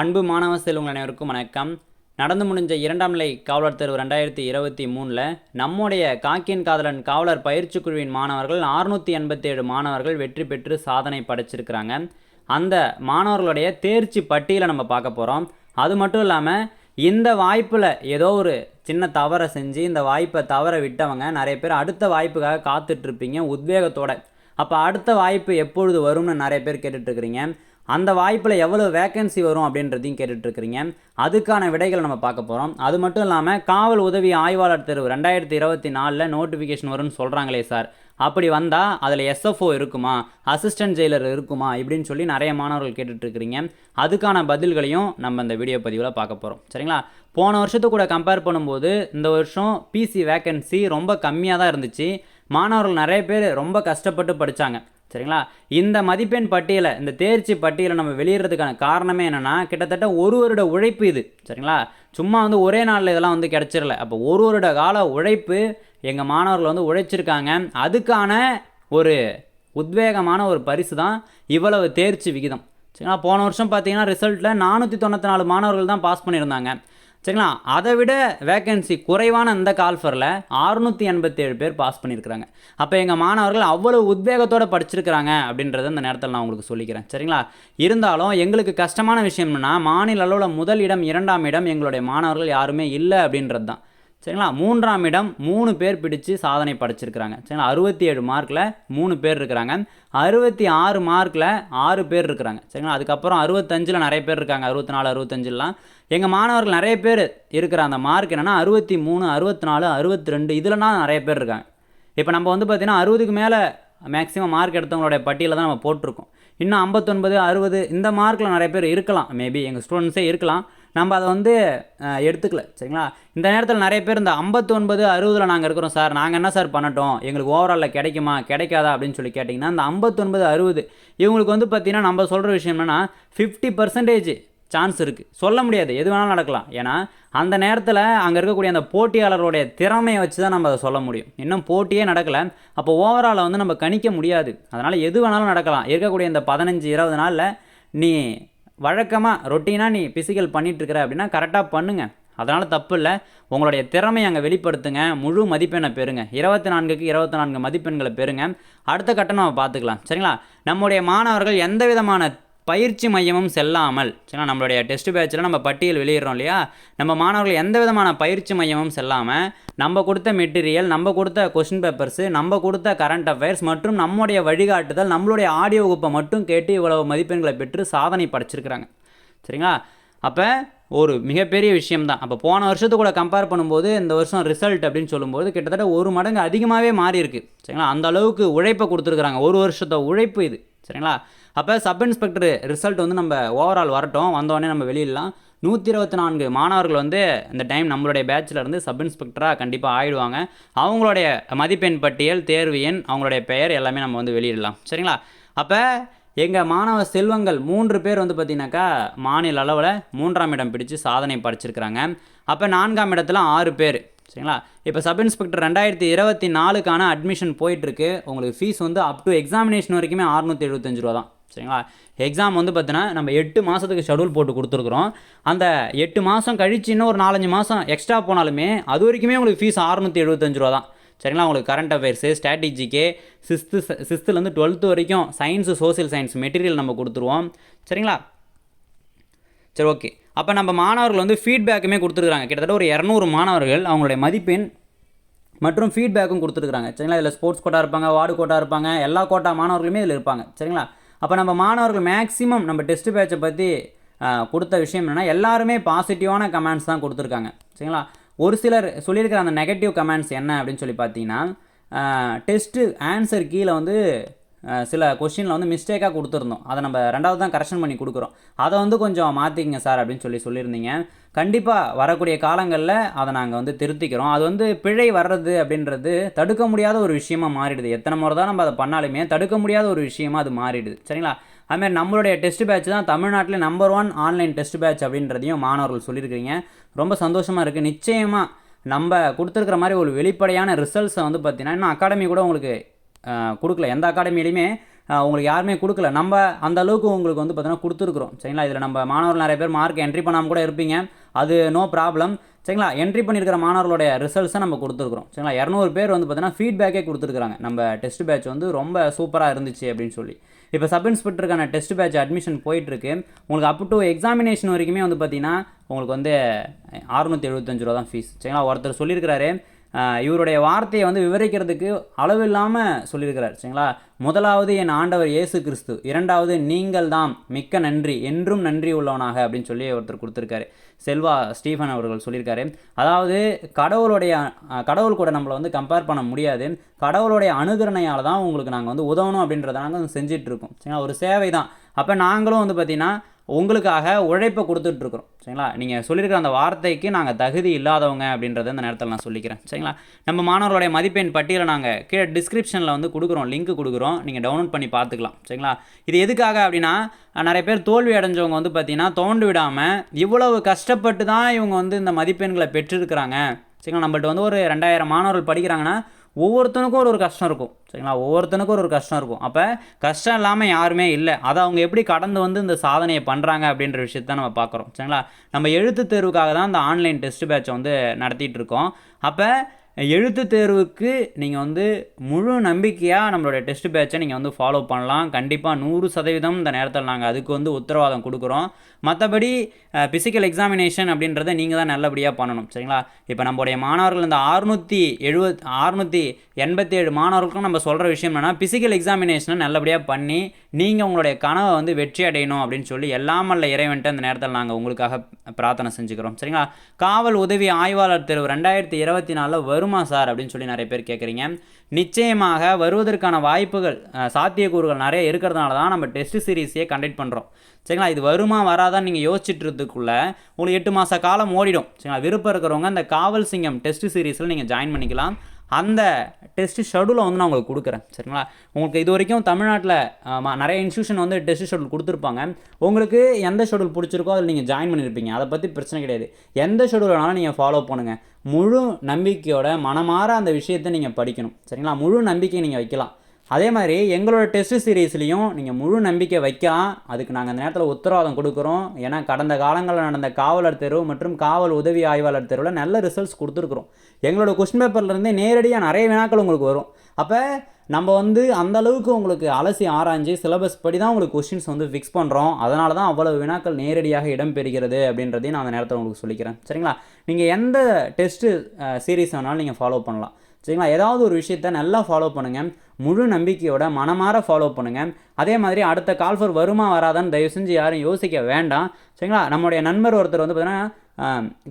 அன்பு மாணவ செல்வங்கள் அனைவருக்கும் வணக்கம். நடந்து முடிஞ்ச இரண்டாம் நிலை காவலர் தேர்வு ரெண்டாயிரத்தி இருபத்தி மூணில் நம்முடைய காக்கியன் காதலன் காவலர் பயிற்சி குழுவின் மாணவர்கள் அறுநூற்றி எண்பத்தேழு மாணவர்கள் வெற்றி பெற்று சாதனை படைச்சிருக்கிறாங்க. அந்த மாணவர்களுடைய தேர்ச்சி பட்டியலை நம்ம பார்க்க போகிறோம் அது மட்டும் இல்லாமல் இந்த வாய்ப்பில் ஏதோ ஒரு சின்ன தவறை செஞ்சு இந்த வாய்ப்பை தவற விட்டவங்க நிறைய பேர் அடுத்த வாய்ப்புக்காக காத்துட்ருப்பீங்க உத்வேகத்தோட. அப்போ அடுத்த வாய்ப்பு எப்பொழுது வரும்னு நிறைய பேர் கேட்டுட்ருக்கிறீங்க அந்த வாய்ப்பில் எவ்வளோ வேக்கன்சி வரும் அப்படின்றதையும் கேட்டுட்ருக்கிறீங்க. அதுக்கான விடைகளை நம்ம பார்க்க போகிறோம் அது மட்டும் இல்லாமல் காவல் உதவி ஆய்வாளர் தேர்வு ரெண்டாயிரத்தி இருபத்தி நாலில் நோட்டிஃபிகேஷன் வரும்னு சொல்கிறாங்களே சார். அப்படி வந்தால் அதில் எஸ்எஃப்ஓ இருக்குமா? அசிஸ்டன்ட் ஜெயிலர் இருக்குமா? இப்படின்னு சொல்லி நிறைய மாணவர்கள் கேட்டுட்ருக்கிறீங்க. அதுக்கான பதில்களையும் நம்ம இந்த வீடியோ பதிவில் பார்க்க போகிறோம் சரிங்களா? போன வருஷத்து கூட கம்பேர் பண்ணும்போது இந்த வருஷம் பிசி வேக்கன்சி ரொம்ப கம்மியாக தான் இருந்துச்சு. மாணவர்கள் நிறைய பேர் ரொம்ப கஷ்டப்பட்டு படித்தாங்க சரிங்களா? இந்த மதிப்பெண் பட்டியலை இந்த தேர்ச்சி பட்டியலை நம்ம வெளியிடுறதுக்கான காரணமே என்னென்னா கிட்டத்தட்ட ஒரு வருட உழைப்பு இது சரிங்களா? சும்மா வந்து ஒரே நாளில் இதெல்லாம் வந்து கிடச்சிடல. அப்போ ஒரு வருட கால உழைப்பு எங்கள் மாணவர்கள் வந்து உழைச்சிருக்காங்க. அதுக்கான ஒரு உத்வேகமான ஒரு பரிசு தான் இவ்வளவு தேர்ச்சி விகிதம். சரிங்களா? போன வருஷம் பார்த்தீங்கன்னா ரிசல்ட்டில் நானூற்றி தொண்ணூற்றி நாலு மாணவர்கள் தான் பாஸ் பண்ணியிருந்தாங்க. சரிங்களா? அதை விட வேக்கன்சி குறைவான இந்த கால்ஃபரில் அறுநூற்றி எண்பத்தேழு பேர் பாஸ் பண்ணியிருக்கிறாங்க. அப்போ எங்கள் மாணவர்கள் அவ்வளோ உத்வேகத்தோடு படிச்சிருக்கிறாங்க அப்படின்றத இந்த நேரத்தில் நான் உங்களுக்கு சொல்லிக்கிறேன். சரிங்களா? இருந்தாலும் எங்களுக்கு கஷ்டமான விஷயம்னா மாநில அளவில் முதல் இடம் இரண்டாம் இடம் எங்களுடைய மாணவர்கள் யாருமே இல்லை அப்படின்றது தான் சரிங்களா? மூன்றாம் இடம் மூணு பேர் பிடிச்சு சாதனை படைச்சிருக்கிறாங்க. சரிங்களா? அறுபத்தி ஏழு மார்க்கில் மூணு பேர் இருக்கிறாங்க. அறுபத்தி ஆறு மார்க்கில் ஆறு பேர் இருக்கிறாங்க. சரிங்களா? அதுக்கப்புறம் அறுபத்தஞ்சில் நிறைய பேர் இருக்காங்க. அறுபத்தி நாலு அறுபத்தஞ்சிலாம். எங்கள் மாணவர்கள் நிறைய பேர் இருக்கிற அந்த மார்க் என்னென்னா அறுபத்தி மூணு அறுபத்தி நாலு அறுபத்தி ரெண்டு இதில்னா நிறைய பேர் இருக்காங்க. இப்போ நம்ம வந்து பார்த்திங்கன்னா அறுபதுக்கு மேலே மேக்ஸிமம் மார்க் எடுத்தவங்களுடைய பட்டியலில் தான் நம்ம போட்டிருக்கோம். இன்னும் ஐம்பத்தொன்பது அறுபது இந்த மார்க்கில் நிறைய பேர் இருக்கலாம். மேபி எங்கள் ஸ்டூடெண்ட்ஸே இருக்கலாம். நம்ம அதை வந்து எடுத்துக்கல. சரிங்களா? இந்த நேரத்தில் நிறைய பேர் இந்த ஐம்பத்தொன்பது அறுபதில் நாங்கள் இருக்கிறோம் சார். நாங்கள் என்ன சார் பண்ணட்டும்? எங்களுக்கு ஓவராலில் கிடைக்குமா? கிடைக்காதா? அப்படின்னு சொல்லி கேட்டிங்கன்னா இந்த ஐம்பத்தொன்பது அறுபது இவங்களுக்கு வந்து பார்த்திங்கன்னா நம்ம சொல்கிற விஷயம் என்னென்னா ஃபிஃப்டி பர்சன்டேஜ் சான்ஸ் இருக்குது சொல்ல முடியாது. எது வேணாலும் நடக்கலாம். ஏன்னா அந்த நேரத்தில் அங்கே இருக்கக்கூடிய அந்த போட்டியாளருடைய திறமையை வச்சு தான் நம்ம அதை சொல்ல முடியும். இன்னும் போட்டியே நடக்கலை. அப்போ ஓவராலை வந்து நம்ம கணிக்க முடியாது. அதனால் எது வேணாலும் நடக்கலாம். இருக்கக்கூடிய இந்த பதினஞ்சு இருபது நாளில் நீ வழக்கமாக ரொட்டீனாக நீ பிசிக்கல் பண்ணிகிட்ருக்கிற அப்படின்னா கரெக்டாக பண்ணுங்கள் அதனால் தப்பு இல்லை. உங்களுடைய திறமை அங்கே வெளிப்படுத்துங்க. முழு மதிப்பெண்ணை பெறுங்க. இருபத்தி நான்குக்கு இருபத்தி நான்கு மதிப்பெண்களை பெறுங்க. அடுத்த கட்டம் நம்ம பார்த்துக்கலாம். சரிங்களா? நம்முடைய மாணவர்கள் எந்த விதமான பயிற்சி மையமும் செல்லாமல் சரிங்களா நம்மளுடைய டெஸ்ட் பேட்சில் நம்ம பட்டியல் வெளியிடுறோம் இல்லையா? நம்ம மாணவர்கள் எந்த விதமான பயிற்சி மையமும் செல்லாமல் நம்ம கொடுத்த மெட்டீரியல் நம்ம கொடுத்த கொஸ்டின் பேப்பர்ஸு நம்ம கொடுத்த கரண்ட் அஃபேர்ஸ் மற்றும் நம்முடைய வழிகாட்டுதல் நம்மளுடைய ஆடியோ வகுப்பை மட்டும் கேட்டு இவ்வளவு மதிப்பெண்களை பெற்று சாதனை படைச்சிருக்கிறாங்க. சரிங்களா? அப்போ ஒரு மிகப்பெரிய விஷயம்தான். அப்போ போன வருஷத்து கூட கம்பேர் பண்ணும்போது இந்த வருஷம் ரிசல்ட் அப்படின்னு சொல்லும்போது கிட்டத்தட்ட ஒரு மடங்கு அதிகமாகவே மாறியிருக்கு. சரிங்களா? அந்த அளவுக்கு உழைப்பை கொடுத்துருக்குறாங்க. ஒரு வருஷத்தை உழைப்பு இது. சரிங்களா? அப்போ சப் இன்ஸ்பெக்டர் ரிசல்ட் வந்து நம்ம ஓவரால் வரட்டும். வந்தோடனே நம்ம வெளியிடலாம். நூற்றி இருபத்தி நான்கு மாணவர்கள் வந்து இந்த டைம் நம்மளுடைய பேட்சில் இருந்து சப் இன்ஸ்பெக்டராக கண்டிப்பாக ஆயிடுவாங்க. அவங்களுடைய மதிப்பெண் பட்டியல் தேர்வு எண் அவங்களுடைய பெயர் எல்லாமே நம்ம வந்து வெளியிடலாம். சரிங்களா? அப்போ எங்கள் மாணவ செல்வங்கள் மூன்று பேர் வந்து பார்த்தீங்கன்னாக்கா மாநில அளவில் மூன்றாம் இடம் பிடிச்சு சாதனை படைச்சிருக்கிறாங்க. அப்போ நான்காம் இடத்துல ஆறு பேர். சரிங்களா? இப்போ சப் இன்ஸ்பெக்டர் ரெண்டாயிரத்தி இருபத்தி நாலுக்கான அட்மிஷன் போயிட்டுருக்கு. உங்களுக்கு ஃபீஸ் வந்து அப் டு எக்ஸாமினேஷன் வரைக்குமே அறுநூற்றி எழுபத்தஞ்சு ரூபா தான். சரிங்களா? எக்ஸாம் வந்து பார்த்தீங்கன்னா நம்ம எட்டு மாதத்துக்கு ஷெடியூல் போட்டு கொடுத்துருக்குறோம். அந்த எட்டு மாதம் கழிச்சு இன்னும் ஒரு நாலஞ்சு மாதம் எக்ஸ்ட்ரா போனாலுமே அது வரைக்குமே உங்களுக்கு ஃபீஸ் அறுநூற்றி எழுபத்தஞ்சு ரூபா தான். சரிங்களா? உங்களுக்கு கரண்ட் அஃபேர்ஸு ஸ்ட்ராட்டஜிக்கு சிக்ஸ்த்து சிக்ஸ்த்துலேருந்து டுவெல்த்து வரைக்கும் சயின்ஸு சோசியல் சயின்ஸ் மெட்டீரியல் நம்ம கொடுத்துருவோம். சரிங்களா? சரி ஓகே அப்போ நம்ம மாணவர்கள் வந்து ஃபீட்பேக்குமே கொடுத்துருக்காங்க கிட்டத்தட்ட ஒரு இரநூறு மாணவர்கள் அவங்களுடைய மதிப்பெண் மற்றும் ஃபீட்பேக்கும் கொடுத்துருக்காங்க சரிங்களா? இதில் ஸ்போர்ட்ஸ் கோட்டா இருப்பாங்க வார்டு கோட்டா இருப்பாங்க எல்லா கோட்டா மாணவர்களுமே இதில் இருப்பாங்க. சரிங்களா? அப்போ நம்ம மாணவர்கள் மேக்ஸிமம் நம்ம டெஸ்ட் பேட்சை பற்றி கொடுத்த விஷயம் என்னென்னா எல்லாருமே பாசிட்டிவான கமெண்ட்ஸ் தான் கொடுத்துருக்காங்க. சரிங்களா? ஒரு சிலர் சொல்லியிருக்கிற அந்த நெகட்டிவ் கமெண்ட்ஸ் என்ன அப்படின்னு சொல்லி பார்த்தீங்கன்னா டெஸ்ட்டு ஆன்சர் கீழே வந்து சில கொஷினில் வந்து மிஸ்டேக்காக கொடுத்துருந்தோம். அதை நம்ம ரெண்டாவது தான் கரெக்ஷன் பண்ணி கொடுக்குறோம். அதை வந்து கொஞ்சம் மாற்றிக்கங்க சார் அப்படின்னு சொல்லி சொல்லியிருந்தீங்க. கண்டிப்பாக வரக்கூடிய காலங்களில் அதை நாங்கள் வந்து திருத்திக்கிறோம். அது வந்து பிழை வர்றது அப்படின்றது தடுக்க முடியாத ஒரு விஷயமா மாறிடுது. எத்தனை முறை தான் நம்ம அதை பண்ணாலுமே தடுக்க முடியாத ஒரு விஷயமா அது மாறிடுது. சரிங்களா? அதுமாதிரி நம்மளுடைய டெஸ்ட் பேட்ச் தான் தமிழ்நாட்டில் number one online test batch அப்படின்றதையும் மாணவர்கள் சொல்லியிருக்கிறீங்க. ரொம்ப சந்தோஷமாக இருக்குது நிச்சயமாக நம்ம கொடுத்துருக்குற மாதிரி ஒரு வெளிப்படையான ரிசல்ட்ஸை வந்து பார்த்தீங்கன்னா இன்னும் அகாடமி கூட உங்களுக்கு கொடுக்கல. எந்த அகாடமிலையுமே உங்களுக்கு யாருமே கொடுக்கல. நம்ம அந்த அளவுக்கு உங்களுக்கு வந்து பார்த்தீங்கன்னா கொடுத்துருக்குறோம். சரிங்களா? இதில் நம்ம மாணவர்கள் நிறைய பேர் மார்க் என்ட்ரி பண்ணாமல் கூட இருப்பீங்க. அது நோ ப்ராப்ளம் சரிங்களா? என்ட்ரி பண்ணியிருக்கிற மாணவர்களுடைய ரிசல்ட்ஸை நம்ம கொடுத்துருக்குறோம். சரிங்களா? இரநூறு பேர் வந்து பார்த்தீங்கன்னா ஃபீட்பேக்கே கொடுத்துருக்காங்க நம்ம டெஸ்ட் பேட்ச் வந்து ரொம்ப சூப்பராக இருந்துச்சு அப்படின்னு சொல்லி. இப்போ சப் இன்ஸ்பெக்டருக்கான டெஸ்ட் பேட்ச் அட்மிஷன் போயிட்டுருக்கு. உங்களுக்கு அப் டு எக்ஸாமினேஷன் வரைக்குமே வந்து பார்த்திங்கன்னா உங்களுக்கு வந்து அறுநூற்றி எழுபத்தஞ்சு ரூபா தான் ஃபீஸ் சரிங்களா? ஒருத்தர் சொல்லியிருக்கிறாரு இவருடைய வார்த்தையை வந்து விவரிக்கிறதுக்கு அளவில்லாமல் சொல்லியிருக்கிறார் சரிங்களா? முதலாவது என் ஆண்டவர் இயேசு கிறிஸ்து இரண்டாவது நீங்கள் தாம் மிக்க நன்றி என்றும் நன்றி உள்ளவனாக அப்படின்னு சொல்லி ஒருத்தர் கொடுத்துருக்காரு. செல்வா ஸ்டீஃபன் அவர்கள் சொல்லியிருக்காரு. அதாவது கடவுளுடைய கடவுள் கூட நம்மளை வந்து கம்பேர் பண்ண முடியாது. கடவுளுடைய அனுகரணையால் தான் உங்களுக்கு நாங்கள் வந்து உதவணும் அப்படின்றத நாங்கள் வந்து சரிங்களா? ஒரு சேவை தான். அப்போ நாங்களும் வந்து பார்த்திங்கன்னா உங்களுக்காக உழைப்பை கொடுத்துட்ருக்குறோம். சரிங்களா? நீங்கள் சொல்லியிருக்கிற அந்த வார்த்தைக்கு நாங்கள் தகுதி இல்லாதவங்க அப்படின்றத இந்த நேரத்தில் நான் சொல்லிக்கிறேன். சரிங்களா? நம்ம மாணவர்களுடைய மதிப்பெண் பட்டியலை நாங்கள் கீழே டிஸ்கிரிப்ஷனில் வந்து கொடுக்குறோம். லிங்க் கொடுக்குறோம். நீங்கள் டவுன்லோட் பண்ணி பார்த்துக்கலாம். சரிங்களா? இது எதுக்காக அப்படின்னா நிறைய பேர் தோல்வி அடைஞ்சவங்க வந்து பார்த்திங்கன்னா தோண்டு விடாமல் இவ்வளவு கஷ்டப்பட்டு தான் இவங்க வந்து இந்த மதிப்பெண்களை பெற்றிருக்கிறாங்க. சரிங்களா? நம்மள்ட்ட வந்து ஒரு ரெண்டாயிரம் மாணவர்கள் படிக்கிறாங்கன்னா ஒவ்வொருத்தனுக்கும் ஒரு ஒரு கஷ்டம் இருக்கும். சரிங்களா? ஒவ்வொருத்தனுக்கும் ஒரு ஒரு கஷ்டம் இருக்கும். அப்போ கஷ்டம் இல்லாமல் யாருமே இல்லை. அதை அவங்க எப்படி கடந்து வந்து இந்த சாதனையை பண்ணுறாங்க அப்படின்ற விஷயத்த நம்ம பார்க்குறோம். சரிங்களா? நம்ம எழுத்து தேர்வுக்காக தான் இந்த ஆன்லைன் டெஸ்ட் பேட்சை வந்து நடத்திட்டு இருக்கோம். அப்போ எழுத்து தேர்வுக்கு நீங்கள் வந்து முழு நம்பிக்கையாக நம்மளுடைய டெஸ்ட் பேட்சை நீங்கள் வந்து ஃபாலோ பண்ணலாம். கண்டிப்பாக நூறு சதவீதம் இந்த நேரத்தில் நாங்கள் அதுக்கு வந்து உத்தரவாதம் கொடுக்குறோம். மற்றபடி ஃபிசிக்கல் எக்ஸாமினேஷன் அப்படின்றத நீங்கள் தான் நல்லபடியாக பண்ணணும் சரிங்களா? இப்போ நம்மளுடைய மாணவர்கள் இந்த அறுநூற்றி எழுபத் அறுநூற்றி எண்பத்தேழு மாணவர்களுக்கும் நம்ம சொல்கிற விஷயம் என்னென்னா ஃபிசிக்கல் எக்ஸாமினேஷனை நல்லபடியாக பண்ணி நீங்கள் உங்களுடைய கனவை வந்து வெற்றி அடையணும் அப்படின்னு சொல்லி எல்லாம் வல்ல இறைவன்ட்டு அந்த நேரத்தில் நாங்கள் உங்களுக்காக பிரார்த்தனை செஞ்சுக்கிறோம் சரிங்களா? காவல் உதவி ஆய்வாளர் தேர்வு ரெண்டாயிரத்தி இருபத்தி நாலில் வருமா சார் அப்படின்னு சொல்லி நிறைய பேர் கேட்குறீங்க நிச்சயமாக வருவதற்கான வாய்ப்புகள் சாத்தியக்கூறுகள் நிறைய இருக்கிறதுனால தான் நம்ம டெஸ்ட் சீரீஸையே கண்டக்ட் பண்ணுறோம் சரிங்களா? இது வருமா வராதான்னு நீங்கள் யோசிச்சுட்டு உங்களுக்கு எட்டு மாத காலம் ஓடிடும். சரிங்களா? விருப்பம் இருக்கிறவங்க அந்த காவல் சிங்கம் டெஸ்ட் சீரீஸில் நீங்கள் ஜாயின் பண்ணிக்கலாம். அந்த டெஸ்ட் ஷெடியூலை வந்து நான் உங்களுக்கு கொடுக்குறேன். சரிங்களா? உங்களுக்கு இது வரைக்கும் தமிழ்நாட்டில் நிறைய இன்ஸ்டியூஷன் வந்து டெஸ்ட் ஷெடியூல் கொடுத்துருப்பாங்க. உங்களுக்கு எந்த ஷெடியூல் பிடிச்சிருக்கோ அதில் நீங்கள் ஜாயின் பண்ணியிருப்பீங்க அதை பற்றி பிரச்சனை கிடையாது. எந்த ஷெடியூல் வேணாலும் நீங்கள் ஃபாலோ பண்ணுங்கள் முழு நம்பிக்கையோட மனமாற அந்த விஷயத்தை நீங்கள் படிக்கணும். சரிங்களா? முழு நம்பிக்கையை நீங்கள் வைக்கலாம். அதே மாதிரி எங்களோட டெஸ்ட் சீரீஸ்லேயும் நீங்கள் முழு நம்பிக்கை வைக்கலாம் அதுக்கு நாங்கள் அந்த நேரத்தில் உத்தரவாதம் கொடுக்குறோம். ஏன்னா கடந்த காலங்களில் நடந்த காவலர் தேர்வு மற்றும் காவல் உதவி ஆய்வாளர் தேர்வில் நல்ல ரிசல்ட்ஸ் கொடுத்துருக்குறோம். எங்களோட கொஸ்டின் பேப்பர்லேருந்தே நேரடியாக நிறைய வினாக்கள் உங்களுக்கு வரும். அப்போ நம்ம வந்து அந்த அளவுக்கு உங்களுக்கு அலசி ஆராய்ஞ்சு சிலபஸ் படி தான் உங்களுக்கு கொஸ்டின்ஸ் வந்து ஃபிக்ஸ் பண்ணுறோம் அதனால தான் அவ்வளவு வினாக்கள் நேரடியாக இடம்பெறுகிறது அப்படின்றதையும் நான் அந்த நேரத்தில் உங்களுக்கு சொல்லிக்கிறேன். சரிங்களா? நீங்கள் எந்த டெஸ்ட்டு சீரீஸ் வேணாலும் நீங்கள் ஃபாலோ பண்ணலாம். சரிங்களா? ஏதாவது ஒரு விஷயத்த நல்லா ஃபாலோ பண்ணுங்கள் முழு நம்பிக்கையோட மனமாற ஃபாலோ பண்ணுங்கள் அதே மாதிரி அடுத்த கால்ஃபர் வருமா வராதான்னு தயவு செஞ்சு யாரும் யோசிக்க வேண்டாம். சரிங்களா? நம்முடைய நண்பர் ஒருத்தர் வந்து பார்த்தீங்கன்னா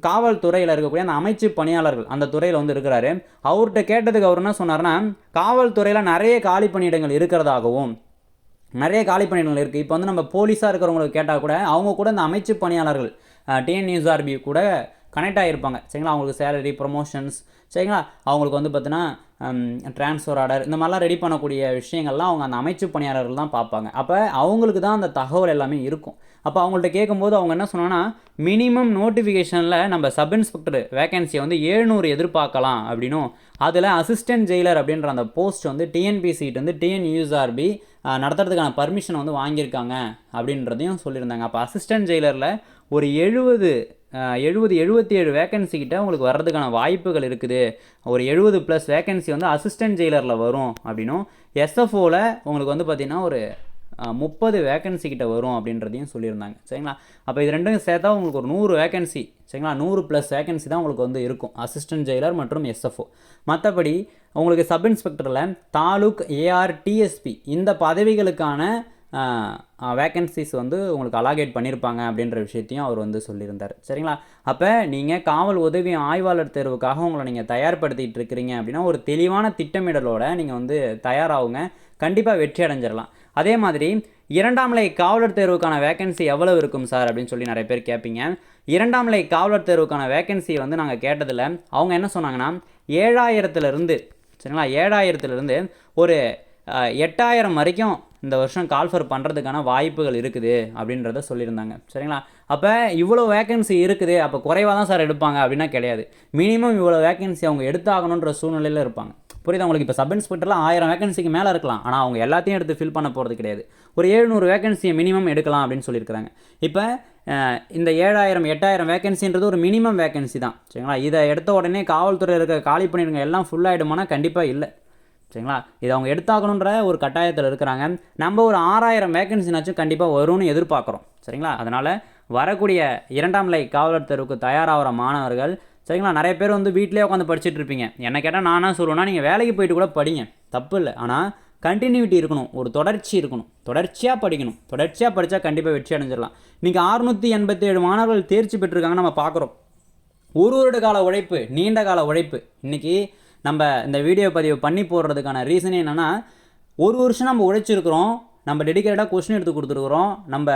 காவல்துறையில் இருக்கக்கூடிய அந்த அமைச்சு பணியாளர்கள் அந்த துறையில் வந்து இருக்கிறாரு. அவர்கிட்ட கேட்டதுக்கு அவர் என்ன சொன்னார்னா காவல்துறையில் நிறைய காலி பணியிடங்கள் இருக்கிறதாகவும் நிறைய காலி பணியிடங்கள் இருக்குது இப்போ வந்து நம்ம போலீஸாக இருக்கிறவங்களுக்கு கேட்டால் கூட அவங்க கூட இந்த அமைச்சு பணியாளர்கள் டிஎன்யூஎஸ்ஆர்பி கூட கனெக்ட் ஆகியிருப்பாங்க சரிங்களா? அவங்களுக்கு சேலரி ப்ரொமோஷன்ஸ் சரிங்களா? அவங்களுக்கு வந்து பார்த்தீங்கன்னா ட்ரான்ஸ்ஃபர் ஆர்டர் இந்த மாதிரிலாம் ரெடி பண்ணக்கூடிய விஷயங்கள்லாம் அவங்க அந்த அமைச்சு பணியாளர்கள் தான் பார்ப்பாங்க. அப்போ அவங்களுக்கு தான் அந்த தகவல் எல்லாமே இருக்கும். அப்போ அவங்கள்ட்ட கேட்கும்போது அவங்க என்ன சொன்னாங்கன்னா மினிமம் நோட்டிஃபிகேஷனில் நம்ம சப் இன்ஸ்பெக்டர் வேகன்சியை வந்து ஏழ்நூறு எதிர்பார்க்கலாம் அப்படின்னும் அதில் அசிஸ்டன்ட் ஜெயிலர் அப்படின்ற அந்த போஸ்ட் வந்து டிஎன்பிசிட்டு வந்து டிஎன்யூஎஸ்ஆர்பி நடத்துறதுக்கான பர்மிஷன் வந்து வாங்கியிருக்காங்க அப்படின்றதையும் சொல்லியிருந்தாங்க. அப்போ அசிஸ்டன்ட் ஜெயிலரில் ஒரு எழுபது எழுபது எழுபத்தி ஏழு வேகன்சி கிட்ட உங்களுக்கு வர்றதுக்கான வாய்ப்புகள் இருக்குது. ஒரு எழுபது ப்ளஸ் வேகன்சி வந்து அசிஸ்டன்ட் ஜெயிலரில் வரும் அப்படின்னும். எஸ்எஃப்ஓவில் உங்களுக்கு வந்து பார்த்திங்கன்னா ஒரு முப்பது வேகன்சி கிட்ட வரும் அப்படின்றதையும் சொல்லியிருந்தாங்க. சரிங்களா? அப்போ இது ரெண்டும் சேர்த்தா உங்களுக்கு ஒரு நூறு வேகன்சி சரிங்களா? நூறு ப்ளஸ் வேகன்சி தான் உங்களுக்கு வந்து இருக்கும். அசிஸ்டன்ட் ஜெயிலர் மற்றும் எஸ்எஃப்ஓ மற்றபடி உங்களுக்கு சப் இன்ஸ்பெக்டரில் தாலுக் ஏஆர் டிஎஸ்பி இந்த பதவிகளுக்கான வேக்கன்சிஸ் வந்து உங்களுக்கு அலாகேட் பண்ணியிருப்பாங்க அப்படின்ற விஷயத்தையும் அவர் வந்து சொல்லியிருந்தார். சரிங்களா? அப்போ நீங்கள் காவல் உதவி ஆய்வாளர் தேர்வுக்காக உங்களை நீங்கள் தயார்படுத்திகிட்டு இருக்கிறீங்க அப்படின்னா ஒரு தெளிவான திட்டமிடலோட நீங்கள் வந்து தயாராகுங்க. கண்டிப்பாக வெற்றி அடைஞ்சிடலாம் அதே மாதிரி இரண்டாம் நிலை காவலர் தேர்வுக்கான வேக்கன்சி எவ்வளவு இருக்கும் சார் அப்படின்னு சொல்லி நிறைய பேர் கேட்பீங்க இரண்டாம் நிலை காவலர் தேர்வுக்கான வேக்கன்சி வந்து நாங்கள் கேட்டதில் அவங்க என்ன சொன்னாங்கன்னா ஏழாயிரத்துலேருந்து சரிங்களா? ஏழாயிரத்துலேருந்து ஒரு எட்டாயிரம் வரைக்கும் இந்த வருஷம் கால்ஃபர் பண்ணுறதுக்கான வாய்ப்புகள் இருக்குது அப்படின்றத சொல்லியிருந்தாங்க. சரிங்களா? அப்போ இவ்வளோ வேகன்சி இருக்குது அப்போ குறைவாக தான் சார் எடுப்பாங்க அப்படின்னா கிடையாது. மினிமம் இவ்வளோ வேகன்சி அவங்க எடுத்தாகணுன்ற சூழ்நிலையில் இருப்பாங்க. புரியுது உங்களுக்கு? இப்போ சப் இன்ஸ்பெக்டரில் ஆயிரம் வேகன்சிக்கு மேலே இருக்கலாம். ஆனால் அவங்க எல்லாத்தையும் எடுத்து ஃபில் பண்ண போகிறது கிடையாது. ஒரு ஏழுநூறு வேகன்சியை மினிமம் எடுக்கலாம் அப்படின்னு சொல்லியிருக்கிறாங்க. இப்போ இந்த ஏழாயிரம் எட்டாயிரம் வேகன்சின்றது ஒரு மினிமம் வேகன்சி தான். சரிங்களா? இதை எடுத்த உடனே காவல்துறை இருக்க காலி பண்ணிடுங்க எல்லாம் ஃபுல்லாகிடுமானா கண்டிப்பாக இல்லை. சரிங்களா? இது அவங்க எடுத்தாக்கணுன்ற ஒரு கட்டாயத்தில் இருக்கிறாங்க. நம்ம ஒரு ஆறாயிரம் வேகன்சினாச்சும் கண்டிப்பாக வரும்னு எதிர்பார்க்குறோம். சரிங்களா? அதனால் வரக்கூடிய இரண்டாம் நிலை காவலர் தேர்வுக்கு தயாராகிற மாணவர்கள் சரிங்களா? நிறைய பேர் வந்து வீட்டிலே உட்காந்து படிச்சுட்டு இருப்பீங்க. என்ன கேட்டால் நான் என்ன சொல்லுவேன்னா நீங்கள் வேலைக்கு போயிட்டு கூட படிங்க. தப்பு இல்லை. ஆனால் கண்டினியூட்டி இருக்கணும். ஒரு தொடர்ச்சி இருக்கணும். தொடர்ச்சியாக படிக்கணும். தொடர்ச்சியாக படித்தா கண்டிப்பாக வெற்றி அடைஞ்சிடலாம். இன்றைக்கி அறுநூற்றி எண்பத்தி ஏழு மாணவர்கள் தேர்ச்சி பெற்றிருக்காங்க நம்ம பார்க்குறோம் ஒரு வருட கால உழைப்பு நீண்ட கால உழைப்பு. இன்றைக்கி நம்ம இந்த வீடியோ பதிவு பண்ணி போடுறதுக்கான ரீசன் என்னென்னா ஒரு வருஷம் நம்ம உழைச்சிருக்கிறோம் நம்ம டெடிக்கேட்டாக கொஸ்டின் எடுத்து கொடுத்துருக்குறோம் நம்ம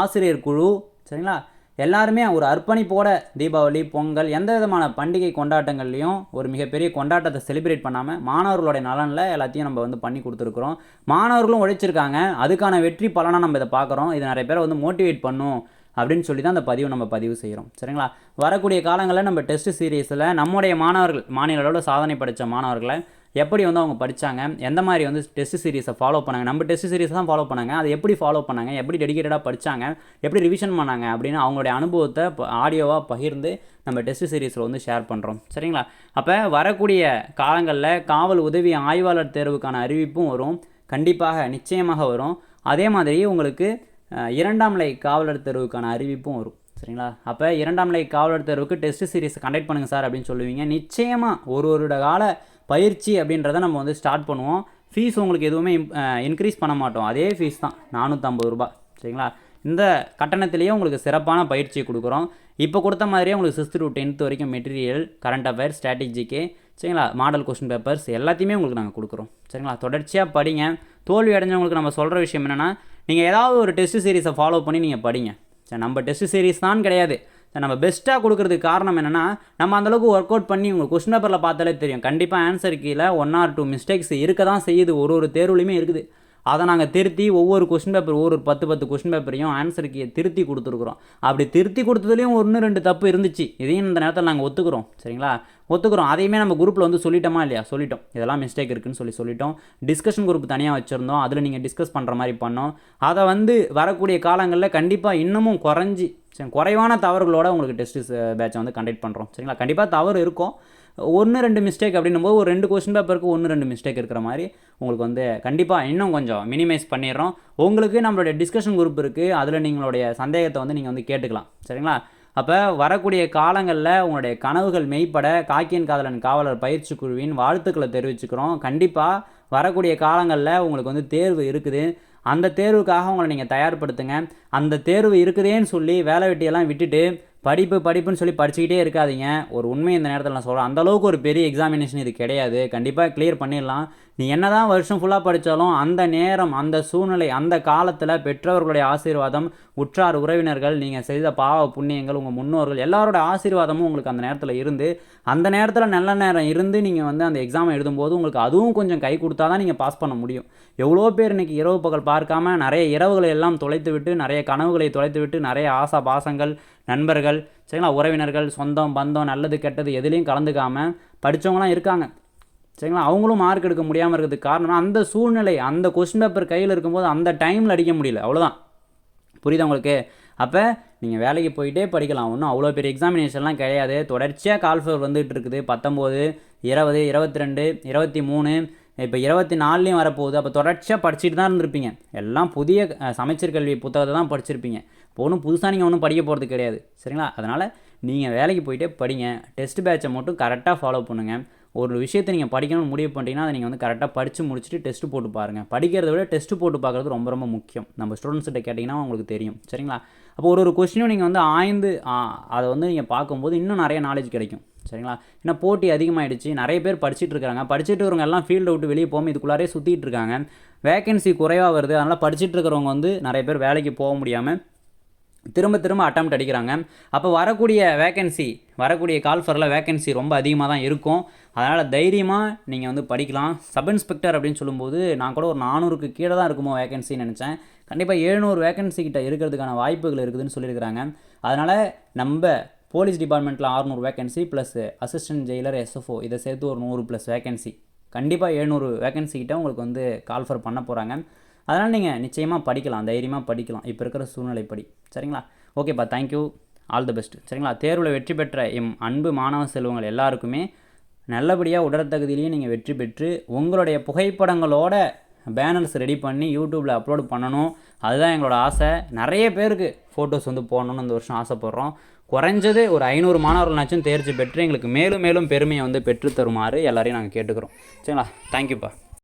ஆசிரியர் குழு சரிங்களா? எல்லாருமே ஒரு அர்ப்பணிப்போட தீபாவளி பொங்கல் எந்த விதமான பண்டிகை கொண்டாட்டங்கள்லையும் ஒரு மிகப்பெரிய கொண்டாட்டத்தை செலிப்ரேட் பண்ணாமல் மாணவர்களுடைய நலனில் எல்லாத்தையும் நம்ம வந்து பண்ணி கொடுத்துருக்குறோம். மாணவர்களும் உழைச்சிருக்காங்க. அதுக்கான வெற்றி பலனாக நம்ம இதை பார்க்குறோம். இது நிறைய பேரை வந்து மோட்டிவேட் பண்ணும். அப்படின்னு சொல்லி தான் அந்த பதிவு நம்ம பதிவு செய்கிறோம். சரிங்களா? வரக்கூடிய காலங்களில் நம்ம டெஸ்ட் சீரீஸில் நம்முடைய மாணவர்கள் மாநில அளவில் சாதனை படித்த மாணவர்களை எப்படி வந்து அவங்க படித்தாங்க எந்த மாதிரி வந்து டெஸ்ட் சீரீஸை ஃபாலோ பண்ணாங்க நம்ம டெஸ்ட் சீரீஸ் தான் ஃபாலோ பண்ணாங்க அதை எப்படி ஃபாலோ பண்ணாங்க எப்படி டெடிகேட்டடாக படித்தாங்க எப்படி ரிவிஷன் பண்ணாங்க அப்படின்னு அவங்களுடைய அனுபவத்தை ஆடியோவாக பகிர்ந்து நம்ம டெஸ்ட் சீரீஸில் வந்து ஷேர் பண்ணுறோம் சரிங்களா? அப்போ வரக்கூடிய காலங்களில் காவல் உதவி ஆய்வாளர் தேர்வுக்கான அறிவிப்பும் வரும். கண்டிப்பாக நிச்சயமாக வரும். அதே மாதிரி உங்களுக்கு இரண்டாம் நிலை காவலர் தேர்வுக்கான அறிவிப்பும் வரும். சரிங்களா? அப்போ இரண்டாம் நிலை காவலர் தேர்வுக்கு டெஸ்ட் சீரிஸ் கண்டக்ட் பண்ணுங்கள் சார் அப்படின்னு சொல்லுவீங்க. நிச்சயமாக ஒரு வருட கால பயிற்சி அப்படின்றத நம்ம வந்து ஸ்டார்ட் பண்ணுவோம். ஃபீஸ் உங்களுக்கு எதுவுமே இன்க்ரீஸ் பண்ண மாட்டோம். அதே ஃபீஸ் தான். நானூற்றம்பது ரூபாய். சரிங்களா? இந்த கட்டணத்திலேயே உங்களுக்கு சிறப்பான பயிற்சி கொடுக்குறோம். இப்போ கொடுத்த மாதிரியே உங்களுக்கு சிக்ஸ்த் டு டென்த் வரைக்கும் மெட்டீரியல் கரண்ட் அஃபேர் ஸ்ட்ராட்டஜிக்கு சரிங்களா? மாடல் கொஸ்டின் பேப்பர்ஸ் எல்லாத்தையுமே உங்களுக்கு நாங்கள் கொடுக்குறோம். சரிங்களா? தொடர்ச்சியாக படிங்க. தோல்வி அடைஞ்சவங்களுக்கு நம்ம சொல்கிற விஷயம் என்னென்னா நீங்கள் ஏதாவது ஒரு டெஸ்ட் சீரிஸை ஃபாலோ பண்ணி நீங்கள் படிங்க. சரி நம்ம டெஸ்ட் சீரிஸ் தான் கிடையாது. சரி நம்ம பெஸ்ட்டாக கொடுக்குறதுக்கு காரணம் என்னென்னா நம்ம அந்தளவுக்கு ஒர்க் அவுட் பண்ணி உங்களுக்கு கொஸ்டின் பேப்பரில் பார்த்தாலே தெரியும். கண்டிப்பாக ஆன்சர் கீழே ஒன் ஆர் டூ மிஸ்டேக்ஸ் இருக்க தான் செய்யுது. ஒரு ஒரு தேர்வுலையுமே இருக்குது. அதை நாங்கள் திருத்தி ஒவ்வொரு கொஸ்டின் பேப்பர் ஒவ்வொரு பத்து பத்து கொஸ்டின் பேப்பரையும் ஆன்சருக்கு திருத்தி கொடுத்துருக்குறோம். அப்படி திருத்தி கொடுத்ததுலேயும் ஒன்று ரெண்டு தப்பு இருந்துச்சு. இதையும் இந்த நேரத்தில் நாங்கள் ஒத்துக்கிறோம். சரிங்களா? ஒத்துக்கிறோம். அதையுமே நம்ம குரூப்பில் வந்து சொல்லிட்டோமா இல்லையா? சொல்லிட்டோம். இதெல்லாம் மிஸ்டேக் இருக்குன்னு சொல்லி சொல்லிட்டோம். டிஸ்கஷன் குரூப் தனியாக வச்சுருந்தோம். அதில் நீங்கள் டிஸ்கஸ் பண்ணுற மாதிரி பண்ணோம். அதை வந்து வரக்கூடிய காலங்களில் கண்டிப்பாக இன்னமும் குறைஞ்சி சரி குறைவான தவறுகளோட உங்களுக்கு டெஸ்ட் பேட்சை வந்து கண்டக்ட் பண்ணுறோம் சரிங்களா? கண்டிப்பாக தவறு இருக்கும். ஒன்று ரெண்டு மிஸ்டேக் அப்படின்னும் போது ஒரு ரெண்டு கொஸ்டின் பேப்பருக்கு ஒன்று ரெண்டு மிஸ்டேக் இருக்கிற மாதிரி உங்களுக்கு வந்து கண்டிப்பாக இன்னும் கொஞ்சம் மினிமைஸ் பண்ணிடுறோம். உங்களுக்கு நம்மளுடைய டிஸ்கஷன் குரூப் இருக்குது அதில் நீங்களுடைய சந்தேகத்தை வந்து நீங்கள் வந்து கேட்டுக்கலாம். சரிங்களா? அப்போ வரக்கூடிய காலங்களில் உங்களுடைய கனவுகள் மெய்ப்பட காக்கியன் காதலன் காவலர் பயிற்சி குழுவின் வாழ்த்துக்களை தெரிவிச்சுக்கிறோம். கண்டிப்பாக வரக்கூடிய காலங்களில் உங்களுக்கு வந்து தேர்வு இருக்குது. அந்த தேர்வுக்காக உங்களை நீங்கள் தயார்படுத்துங்க. அந்த தேர்வு இருக்குதேன்னு சொல்லி வேலை வெட்டியெல்லாம் விட்டுட்டு படிப்பு படிப்புன்னு சொல்லி படிச்சுக்கிட்டே இருக்காதீங்க. ஒரு உண்மை இந்த நேரத்தில் நான் சொல்கிறேன் அந்த அளவுக்கு ஒரு பெரிய எக்ஸாமினேஷன் இது கிடையாது. கண்டிப்பாக கிளியர் பண்ணிடலாம். நீ என்னதான் வருஷம் ஃபுல்லாக படித்தாலும் அந்த நேரம் அந்த சூழ்நிலை அந்த காலத்தில் பெற்றவர்களுடைய ஆசீர்வாதம் உற்றார் உறவினர்கள் நீங்கள் செய்த பாவ புண்ணியங்கள் உங்கள் முன்னோர்கள் எல்லாரோட ஆசீர்வாதமும் உங்களுக்கு அந்த நேரத்தில் இருந்து அந்த நேரத்தில் நல்ல நேரம் இருந்து நீங்கள் வந்து அந்த எக்ஸாம் எழுதும்போது உங்களுக்கு அதுவும் கொஞ்சம் கை கொடுத்தா தான் நீங்கள் பாஸ் பண்ண முடியும். எவ்வளோ பேர் இன்றைக்கி இரவு பகல் பார்க்காம நிறைய இரவுகளை எல்லாம் தொலைத்து விட்டு நிறைய கனவுகளை தொலைத்து விட்டு நிறைய ஆசா பாசங்கள் நண்பர்கள் சரிங்களா உறவினர்கள் சொந்தம் பந்தம் நல்லது கெட்டது எதுலேயும் கலந்துக்காமல் படித்தவங்களாம் இருக்காங்க. சரிங்களா? அவங்களும் மார்க் எடுக்க முடியாமல் இருக்கிறதுக்கு காரணம் அந்த சூழ்நிலை அந்த கொஸ்டின் பேப்பர் கையில் இருக்கும்போது அந்த டைமில் அடிக்க முடியல. அவ்வளோதான் புரியுதா உங்களுக்கு? அப்போ நீங்கள் வேலைக்கு போயிட்டே படிக்கலாம். ஒன்றும் அவ்வளோ பெரிய எக்ஸாமினேஷன்லாம் கிடையாது. தொடர்ச்சியாக கால் ஃபர் வந்துகிட்டு இருக்குது. பத்தொம்போது இருபது இருபத்தி ரெண்டு இருபத்தி மூணு இப்போ இருபத்தி நாலுலேயும் வரப்போகுது. அப்போ தொடர்ச்சியாக படிச்சுட்டு தான் இருந்திருப்பீங்க. எல்லாம் புதிய சமைச்சர் கல்வி புத்தகத்தை தான் படிச்சிருப்பீங்க. இப்போ ஒன்றும் புதுசாக நீங்கள் ஒன்றும் படிக்க போகிறது கிடையாது. சரிங்களா? அதனால் நீங்கள் வேலைக்கு போயிட்டே படிங்க. டெஸ்ட் பேட்சை மட்டும் கரெக்டாக ஃபாலோ பண்ணுங்கள் ஒரு விஷயத்தை நீங்கள் படிக்கணும்னு முடிவு பண்ணிட்டீங்கன்னா அதை நீங்கள் வந்து கரெக்டாக படித்து முடிச்சுட்டு டெஸ்ட்டு போட்டு பாருங்கள் படிக்கிறத விட டெஸ்ட்டு போட்டு பார்க்குறது ரொம்ப ரொம்ப முக்கியம். நம்ம ஸ்டூடெண்ட்ஸ்கிட்ட கேட்டிங்கன்னா உங்களுக்கு தெரியும். சரிங்களா? அப்போ ஒரு ஒரு கொஸ்டினும் நீங்கள் வந்து ஆய்ந்து அதை வந்து நீங்கள் பார்க்கும்போது இன்னும் நிறைய நாலேஜ் கிடைக்கும். சரிங்களா? ஏன்னா போட்டி அதிகமாகிடுச்சு நிறைய பேர் படிச்சுட்டு இருக்காங்க. படிச்சுட்டு இருக்கிறவங்க எல்லாம் ஃபீல்டை விட்டு வெளியே போகாமல் இதுக்குள்ளாரே சுற்றிட்டு இருக்காங்க. வேகன்சி குறைவாக வருது. அதனால் படிச்சுட்டு இருக்கிறவங்க வந்து நிறைய பேர் வேலைக்கு போக முடியாமல் திரும்ப திரும்ப அட்டம் அடிக்கிறாங்க. அப்போ வரக்கூடிய வேகன்சி வரக்கூடிய கால்ஃபரில் வேகன்சி ரொம்ப அதிகமாக தான் இருக்கும். அதனால் தைரியமாக நீங்கள் வந்து படிக்கலாம். சப் இன்ஸ்பெக்டர் அப்படின்னு சொல்லும்போது நான் கூட ஒரு நானூறுக்கு கீழே தான் இருக்குமோ வேகன்சின்னு நினச்சேன். கண்டிப்பாக எழுநூறு வேகன்சி கிட்ட இருக்கிறதுக்கான வாய்ப்புகள் இருக்குதுன்னு சொல்லியிருக்கிறாங்க. அதனால் நம்ம போலீஸ் டிபார்ட்மெண்ட்டில் 600 vacancy plus assistant jailer SFO இதை சேர்த்து ஒரு நூறு ப்ளஸ் வேகன்சி கண்டிப்பாக எழுநூறு வேகன்சி கிட்ட உங்களுக்கு வந்து கால்ஃபர் பண்ண போகிறாங்க அதனால் நீங்கள் நிச்சயமாக படிக்கலாம் தைரியமாக படிக்கலாம். இப்போ இருக்கிற சூழ்நிலைப்படி. சரிங்களா? ஓகேப்பா தேங்க்யூ ஆல் தி பெஸ்ட் சரிங்களா? தேர்வில் வெற்றி பெற்ற எம் அன்பு மாணவ செல்வங்கள் எல்லாருக்குமே நல்லபடியாக உடற்தகுதியிலையும் நீங்கள் வெற்றி பெற்று உங்களுடைய புகைப்படங்களோட பேனர்ஸ் ரெடி பண்ணி யூடியூப்பில் அப்லோட் பண்ணணும். அதுதான் எங்களோட ஆசை. நிறைய பேருக்கு ஃபோட்டோஸ் வந்து போடணும்னு இந்த வருஷம் ஆசைப்பட்றோம். குறைஞ்சது ஒரு ஐநூறு மாணவர்களாச்சும் தேர்ச்சி பெற்று எங்களுக்கு மேலும் மேலும் பெருமையை வந்து பெற்று தருமாறு எல்லாரையும் நாங்கள் கேட்டுக்கிறோம். சரிங்களா? தேங்க்யூப்பா